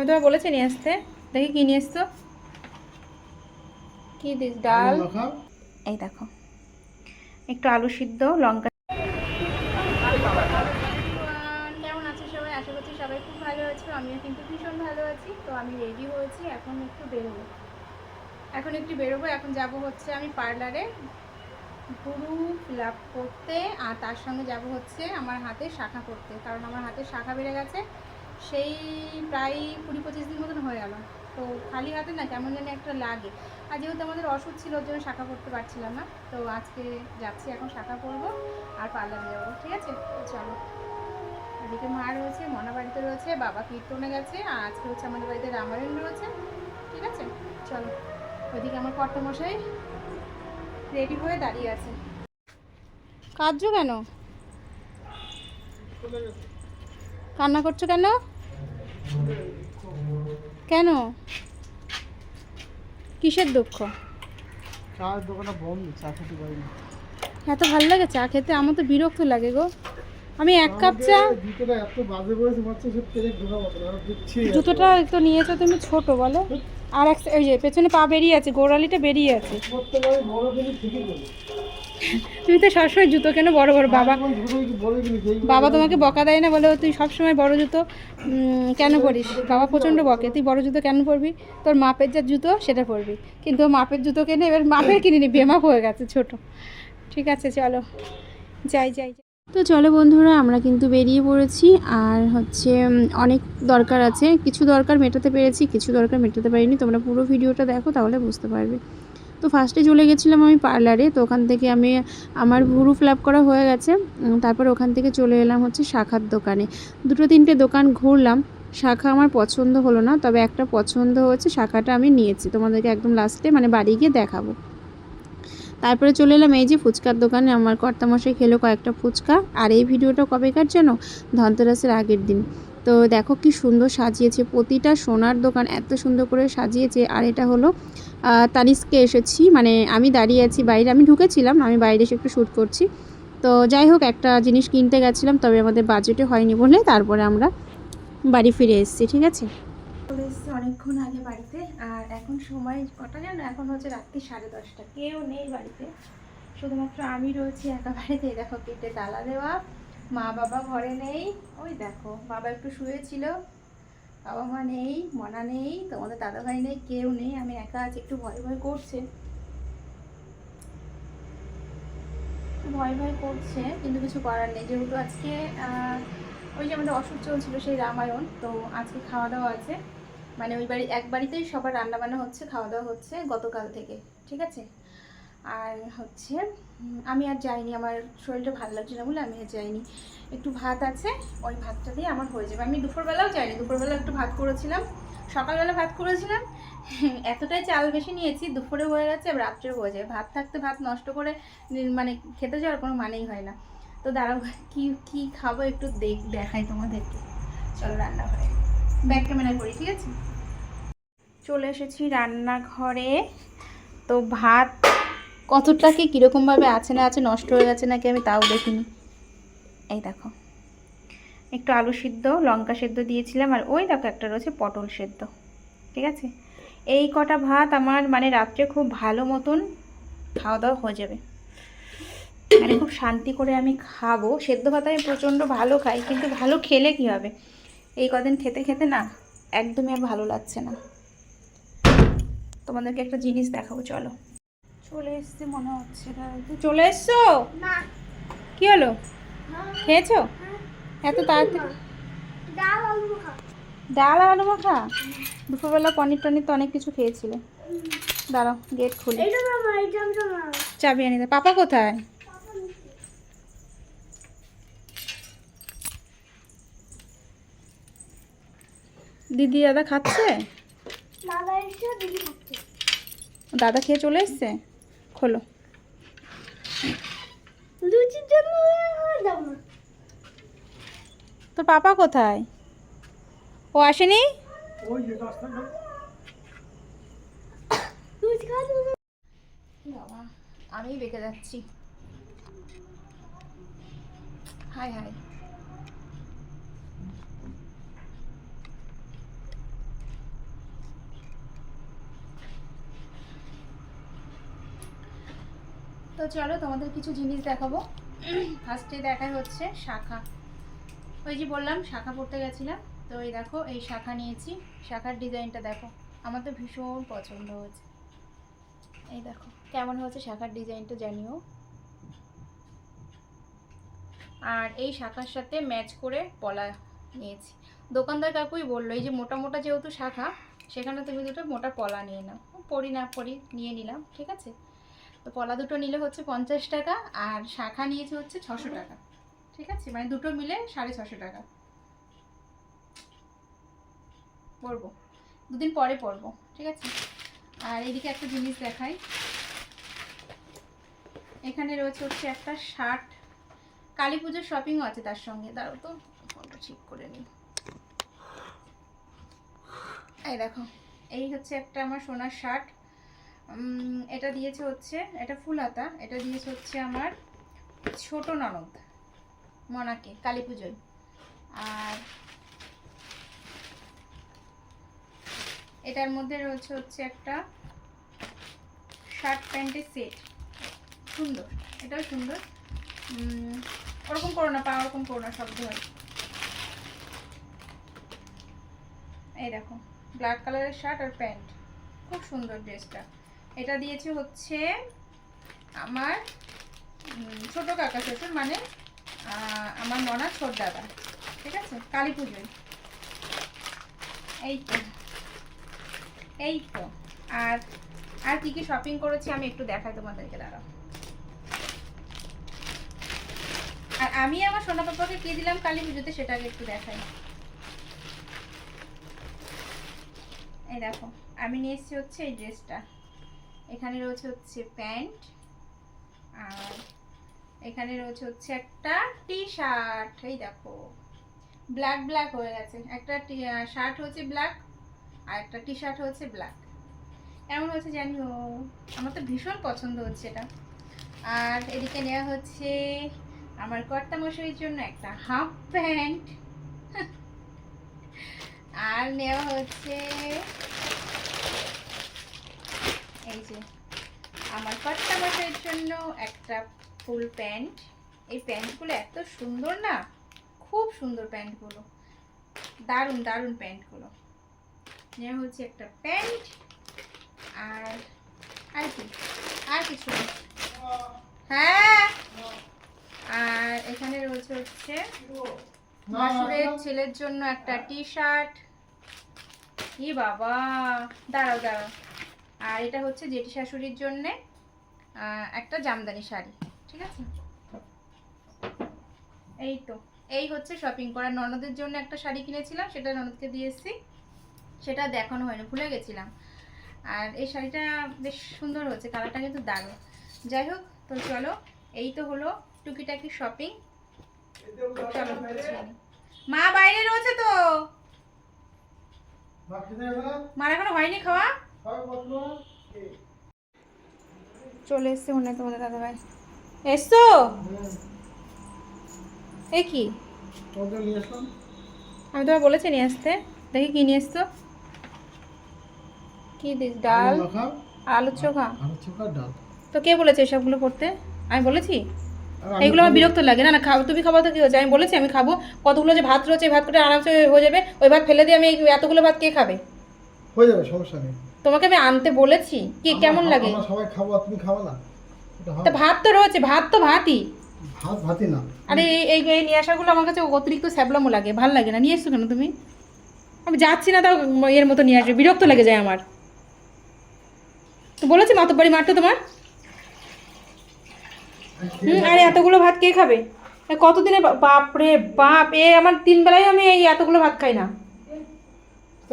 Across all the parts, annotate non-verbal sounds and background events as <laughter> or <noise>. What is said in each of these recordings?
আমি তোমায় বলেছি নিয়ে আসতে। দেখি কি নিয়ে এসছো। কি দিস ডাল? এই দেখো। একটু আলু সিদ্ধ লঙ্কা। কেমন আছো সবাই? আশা করছি সবাই খুব ভালো আছো। আমিও কিন্তু ভীষণ ভালো আছি। তো আমি রেডি হয়েছি এখন একটু বেরোবো। এখন একটু বেরোবো এখন যাব হচ্ছে আমি পার্লারে পুরু ফিল আপ করতে আর তার সঙ্গে যাব হচ্ছে আমার হাতে শাখা করতে। কারণ আমার হাতে শাখা বেড়ে গেছে। সেই প্রায় কুড়ি পঁচিশ দিন মতন হয়ে গেল। তো খালি হাতে না কেমন জানি একটা লাগে। আর যেহেতু আমাদের অসুখ ছিল, ওর জন্য শাখা করতে পারছিলাম না। তো আজকে যাচ্ছি, এখন শাখা করব আর পার্লারে যাব, ঠিক আছে? চলো। এদিকে মা রয়েছে, মনা বাড়িতে রয়েছে, বাবা কীর্তনে গেছে, আর আজকে হচ্ছে আমাদের বাড়িতে রামায়ণ রয়েছে, ঠিক আছে? চলো। ওইদিকে আমার কর্তামশাই রেডি হয়ে দাঁড়িয়ে আছে কাঁদছো কেন? কান্না করছ কেন? কেন? কিসের দুঃখ? চায়ের দোকানটা বন্ধ চা খেতে পারিনি। এত ভালো লাগে চা খেতে? আমার তো বিরক্ত লাগে গো। আমি এক কাপ চা জুতোটা এত বাজে করেছে হচ্ছে সে পেরে ঢোকা মতো আর দিচ্ছি জুতোটা তো নিয়েছো তুমি ছোট বলো। আর এক ওই যে পেছনে পা বেরিয়ে আছে গোড়ালিটা বেরিয়ে আছে। তুমি তো সবসময় জুতো কেন বড় বড়? বাবা বাবা তোমাকে বকা দেয় না বলে তুই সবসময় বড় জুতো কেন পরিস? বাবা প্রচণ্ড বকে তুই বড় জুতো কেন পরবি? তোর মাপের যা জুতো সেটা পরবি। কিন্তু মাপের জুতো কেনে এবার মাপের কিনে নি বেমাপ হয়ে গেছে ছোট। ঠিক আছে চলো। যাই যাই যাই। তো চলো বন্ধুরা আমরা কিন্তু বেরিয়ে পড়েছি আর হচ্ছে অনেক দরকার আছে। কিছু দরকার মেটাতে পেরেছি কিছু দরকার মেটাতে পারিনি। তোমরা পুরো ভিডিওটা দেখো তাহলে বুঝতে পারবে। তো ফার্স্টে চলে গেছিলাম আমি পার্লারে তো ওখান থেকে আমি, আমার ভুরু ফ্ল্যাপ করা হয়ে গেছে। তারপর ওখান থেকে চলে এলাম হচ্ছে শাখার দোকানে। দুটো তিনটে দোকান ঘুরলাম, শাখা আমার পছন্দ হলো না, তবে একটা পছন্দ হয়েছে, শাখাটা আমি নিয়েছি। তোমাদেরকে একদম লাস্টে মানে বাড়ি গিয়ে দেখাবো। তারপরে চলে এলাম এই যে ফুচকার দোকানে, আমার কর্তামশাই খেলো কয়েকটা ফুচকা। আর এই ভিডিওটা কবেকার যেন ধনতেরাসের আগের দিন। তো দেখো কি সুন্দর সাজিয়েছে। প্রতিটা সোনার দোকান এত সুন্দর করে সাজিয়েছে। আর এটা হলো তানিস্কে এসেছি। মানে আমি দাঁড়িয়ে আছি বাইরে। আমি ঢুকেছিলাম, আমি বাইরে এসে একটু শ্যুট করছি। তো যাই হোক, একটা জিনিস কিনতে গেছিলাম, তবে আমাদের বাজেটে হয়নি বলে তারপরে আমরা বাড়ি ফিরে এসেছি, ঠিক আছে? চলে অনেকক্ষণ আগে বাড়িতে। আর এখন সময় কটা জানো? এখন হচ্ছে রাত্রি সাড়ে দশটা। কেউ নেই বাড়িতে। শুধুমাত্র আমি রয়েছি একা বাড়িতে। দেখো কেটে তালা দেওয়া। মা বাবা ঘরে নেই। ওই দেখো, বাবা একটু শুয়েছিল বাবা মা নেই, মনা নেই, তোমাদের দাদা ভাই নেই, কেউ নেই, আমি একা আছি, একটু ভয় ভয় করছে। ভয় ভয় করছে, কিন্তু কিছু করার নেই। যেহেতু আজকে ওই যে আমাদের অসুখ চলছিল সেই রামায়ণ, তো আজকে খাওয়া দাওয়া আছে। মানে ওই বাড়ি, এক বাড়িতেই সবার রান্না বান্না হচ্ছে, খাওয়া দাওয়া হচ্ছে গতকাল থেকে, ঠিক আছে? আর হচ্ছে আমি আর যাইনি, আমার শরীরটা ভালো লাগছে না বলে আমি আর যাইনি। একটু ভাত আছে, ওই ভাতটা দিয়ে আমার হয়ে যাবে। আমি দুপুরবেলাও যাইনি, দুপুরবেলা একটু ভাত করেছিলাম, সকালবেলা ভাত করেছিলাম। <laughs> এতটাই চাল বেশি নিয়েছি, দুপুরে হয়ে গেছে রাত্রে হয়ে যায় ভাত থাকতে ভাত নষ্ট করে মানে খেতে যাওয়ার কোনো মানেই হয় না। তো দাঁড়াও, কি কি খাব একটু দেখ, দেখাই তোমাদেরকে। চলো রান্নাঘরে। ব্যাক ক্যামেরা করি ঠিক আছে? চলে এসেছি রান্নাঘরে। তো ভাত কতটা কি কীরকমভাবে আছে না আছে, নষ্ট হয়ে গেছে নাকি আমি তাও দেখিনি। এই দেখো। একটু আলু সিদ্ধ, লঙ্কা সেদ্ধ দিয়েছিলাম, আর ওই দেখো একটা রয়েছে পটল সেদ্ধ। ঠিক আছে? এই কটা ভাত আমার মানে রাত্রে খুব ভালো মতন খাওয়া দাওয়া হয়ে যাবে। মানে খুব শান্তি করে আমি খাব। সেদ্ধ ভাত আমি প্রচণ্ড ভালো খাই, কিন্তু ভালো খেলে কি হবে? এই কদিন খেতে খেতে না একদমই আর ভালো লাগছে না। তোমাদেরকে একটা জিনিস দেখাবো, চলো। চলে এসছে মনে হচ্ছে। চলে এসছো? কি হলো? খেয়েছো? এত তাড়াতাড়ি ডাল আর আলু মাখা? দুপুরবেলা পনির টনির তো অনেক কিছু খেয়েছিলে। দাঁড়াও গেট খুলি। চাবি দে। পাপা কোথায়? দিদি দাদা খাচ্ছে। দাদা খেয়ে চলে এসছে? খোলো। তোর পাপা কোথায়? ও আসেনি? আমি বেঁকে যাচ্ছি। Hi hi. তো চলো তোমাদের কিছু জিনিস দেখাবো। ফার্স্টে দেখাই হচ্ছে শাখা। ওই যে বললাম, শাখা পড়তে গেছিলাম। তো এই দেখো, এই শাখা নিয়েছি। শাখার ডিজাইনটা দেখো। আমার তো ভীষণ পছন্দ হয়েছে। এই দেখো, কেমন হয়েছে শাখার ডিজাইনটা জানিও। আর এই শাখার সাথে ম্যাচ করে পলা নিয়েছি। দোকানদার কাকুই বলল, এই যে মোটা মোটা যেহেতু শাখা, সেখানে তুমি দুটো মোটা পলা নিয়ে নাও। পরি না পরি, নিয়ে নিলাম, ঠিক আছে? তো পলা দুটো নিলে হচ্ছে পঞ্চাশ টাকা আর শাখা নিয়েছে হচ্ছে ছশো টাকা। ঠিক আছে? মানে দুটো মিলে সাড়ে ছশো টাকা। পরবো। দুদিন পরে পরবো। ঠিক আছে? আর এদিকে একটা জিনিস দেখাই। এখানে রয়েছে হচ্ছে একটা শার্ট। কালী পুজোর শপিংও আছে তার সঙ্গে। দাঁড়াও তো ঠিক করে নিই। এই দেখো, এই হচ্ছে একটা আমার সোনার শার্ট। এটা দিয়েছে হচ্ছে, এটা ফুল হাতা এটা দিয়েছে হচ্ছে আমার ছোট ননদ, মনাকে, কালী পুজোয়। আর এটার মধ্যে রয়েছে হচ্ছে একটা শার্ট প্যান্টের সেট। সুন্দর, এটাও সুন্দর। ওরকম করো না, পা ওরকম করো না, শব্দ হয়। এই দেখো, ব্ল্যাক কালারের শার্ট আর প্যান্ট। খুব সুন্দর ড্রেসটা। এটা দিয়েছে হচ্ছে আমার ছোট কাকা শ্বশুর মানে আমার ননা ছোট দাদা, ঠিক আছে? কালী পুজোয়। এই তো এই তো। আর আর কি কি শপিং করেছি আমি একটু দেখাই তোমাদেরকে, দাঁড়াও। আর আমি আমার সোনা পাপাকে কি দিলাম কালী পুজোতে সেটাকে একটু দেখাই। এই দেখো, আমি নিয়ে এসেছি হচ্ছে এই ড্রেসটা। এখানে রয়েছে হচ্ছে প্যান্ট, আর এখানে রয়েছে হচ্ছে একটা টি শার্ট এই দেখো। ব্ল্যাক ব্ল্যাক হয়ে গেছে। একটা শার্ট হচ্ছে ব্ল্যাক, আর একটা টি শার্ট হচ্ছে ব্ল্যাক। এমন হচ্ছে জানিও? আমার তো ভীষণ পছন্দ হচ্ছে এটা। আর এদিকে নেওয়া হচ্ছে আমার কর্তা মশাইয়ের জন্য একটা হাফ প্যান্ট। <laughs> আর নেওয়া হচ্ছে এই যে, আমার কর্তা মশাইয়ের জন্য একটা ফুল প্যান্ট। এই প্যান্টগুলো এত সুন্দর না? খুব সুন্দর প্যান্টগুলো। দারুণ দারুণ প্যান্টগুলো। নেওয়া হচ্ছে একটা প্যান্ট আর আর কি? আর কিছু হ্যাঁ? আর এখানে রয়েছে হচ্ছে মাসুরের ছেলের জন্য একটা টি শার্ট কি বাবা! দাঁড়াও দাঁড়াও। আর এটা হচ্ছে জেঠি শাশুড়ির জন্যে একটা জামদানি শাড়ি ঠিক আছে? এই তো এই হচ্ছে শপিং করা। ননদের জন্য একটা শাড়ি কিনেছিলাম সেটা ননদকে দিয়ে এসেছি সেটা দেখানো হয়নি ভুলে গেছিলাম। আর এই শাড়িটা বেশ সুন্দর হচ্ছে কালারটা কিন্তু দারুণ। যাই হোক তো চলো এই তো হলো টুকিটাকি শপিং চলো মা বাইরে রয়েছে তো? মার এখনও হয়নি খাওয়া? চলে এসছে মনে হয় তোমাদের দাদা ভাই এসছো? এ কি? আমি তোমায় বলেছি নিয়ে আসতে। দেখি কি নিয়ে এসছো। কি দিস ডাল? আলুর চোখা? ডাল। তো কে বলেছে এসবগুলো করতে আমি বলেছি? এগুলো আমার বিরক্ত লাগে। না না খাব। তুমি খাব তো কি হচ্ছে আমি বলেছি আমি খাব। কতগুলো যে ভাত রয়েছে ভাত করে আরামসে হয়ে যাবে। ওই ভাত ফেলে দিয়ে আমি এতগুলো ভাত কে খাবে? হয়ে যাবে সমস্যা নেই। তোমাকে আমি আনতে বলেছি? কি কেমন লাগে? সবাই খাব তুমি খাব না। তা ভাত তো রয়েছে ভাত তো ভাতই। ভাত ভাতই না। আরে এই এই এই নিয়ে আসাগুলো আমার কাছে অতিরিক্ত স্যাবলামো লাগে ভালো লাগে না। নিয়ে এসছো কেন তুমি? আমি যাচ্ছি না তাও এর মতো নিয়ে আসবে। বিরক্ত লেগে যায় আমার। তো বলেছি মাতব্বাড়ি মারতো তোমার? হুম আরে এতগুলো ভাত কে খাবে? কতদিনে বাপ রে বাপ এ আমার তিন বেলায় আমি এই এতগুলো ভাত খাই না।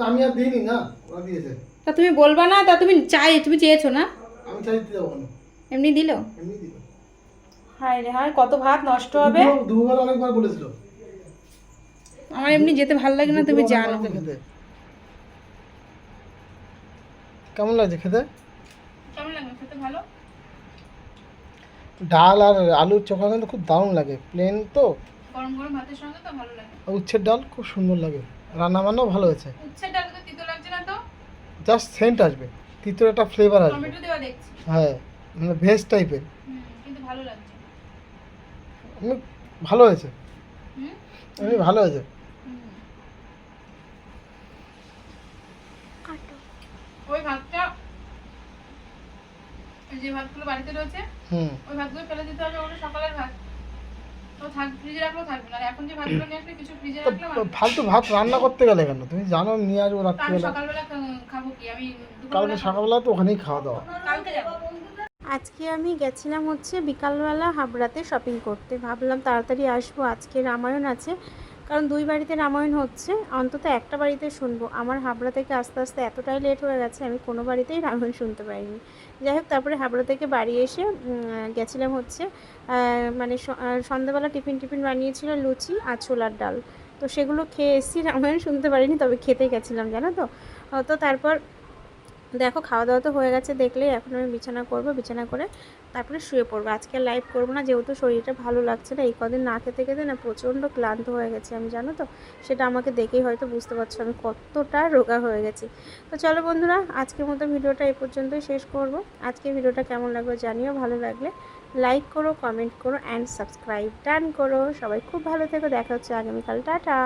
আমি আর দিইনি না ওরা দিয়েছে। তা তুমি বলবা না তা তুমি চাই তুমি চেয়েছো না? আমি চাই দিতে যাব না। এমনি দিলো? এমনি দিল। হায় রে হায় কত ভাত নষ্ট হবে। দুবার অনেকবার বলেছিল। আমার এমনি যেতে ভালো লাগে না তুমি জানো। খেতে। কেমন লাগছে খেতে? কেমন লাগে খেতে ভালো? ডাল আর আলুর চোখা কিন্তু খুব দারুণ লাগে। প্লেন তো? গরম গরম ভাতের সঙ্গে তো ভালো লাগে। উচ্ছের ডাল খুব সুন্দর লাগে। রান্না বান্নাও ভালো হয়েছে। উচ্ছে ডাল তো তিতো লাগছে না তো? জাস্ট সেন্ট আসবে তিতোর একটা ফ্লেভার আসবে। হ্যাঁ মানে ভেজ টাইপের ভালো লাগছে। এমনি ভালো হয়েছে। হুম? এমনি ভালো হয়েছে। হুম। ওই ভাতটা ওই যে ভাতগুলো বাড়িতে রয়েছে হুম। ওই ভাতগুলো ফেলে দিতে হবে ওগুলো সকালের ভাত। ফালতু ভাত রান্না করতে গেলে কেন? তুমি জানো নিয়ে আসব রাত্রিবেলা। সকালবেলা খা- খাব কি? আমি কালকে সকালবেলা তো ওখানেই খাওয়া দাওয়া। আজকে আমি গেছিলাম হচ্ছে বিকালবেলা হাবড়াতে শপিং করতে। ভাবলাম তাড়াতাড়ি আসব আজকে রামায়ণ আছে। কারণ দুই বাড়িতে রামায়ণ হচ্ছে, অন্তত একটা বাড়িতে শুনব। আমার হাবড়া থেকে আস্তে আস্তে এতটাই লেট হয়ে গেছে, আমি কোনো বাড়িতেই রামায়ণ শুনতে পারিনি যাই হোক, তারপরে হাবড়া থেকে বাড়ি এসে গেছিলাম হচ্ছে মানে সন্ধ্যাবেলা টিফিন টিফিন বানিয়েছিল লুচি আর ছোলার ডাল। তো সেগুলো খেয়ে এসেছি রামায়ণ শুনতে পারিনি, তবে খেতে গেছিলাম, জানো তো? তো তারপর দেখো খাওয়া দাওয়া তো হয়ে গেছে, দেখলেই এখন আমি বিছানা করব, বিছানা করে তারপরে শুয়ে পড়ব। আজকে লাইভ করব না, যেহেতু শরীরটা ভালো লাগছে না, এই কদিন না খেতে খেতে না প্রচণ্ড ক্লান্ত হয়ে গেছে আমি, জানো তো? সেটা আমাকে দেখেই হয়তো বুঝতে পারছ আমি কতটা রোগা হয়ে গেছি। তো চলো বন্ধুরা, আজকের মতো ভিডিওটা এই পর্যন্তই শেষ করব। আজকে ভিডিওটা কেমন লাগল জানিও, ভালো লাগলে লাইক করো কমেন্ট করো অ্যান্ড সাবস্ক্রাইব ডান করো। সবাই খুব ভালো থেকো, দেখা হচ্ছে আগামীকাল, টাটা!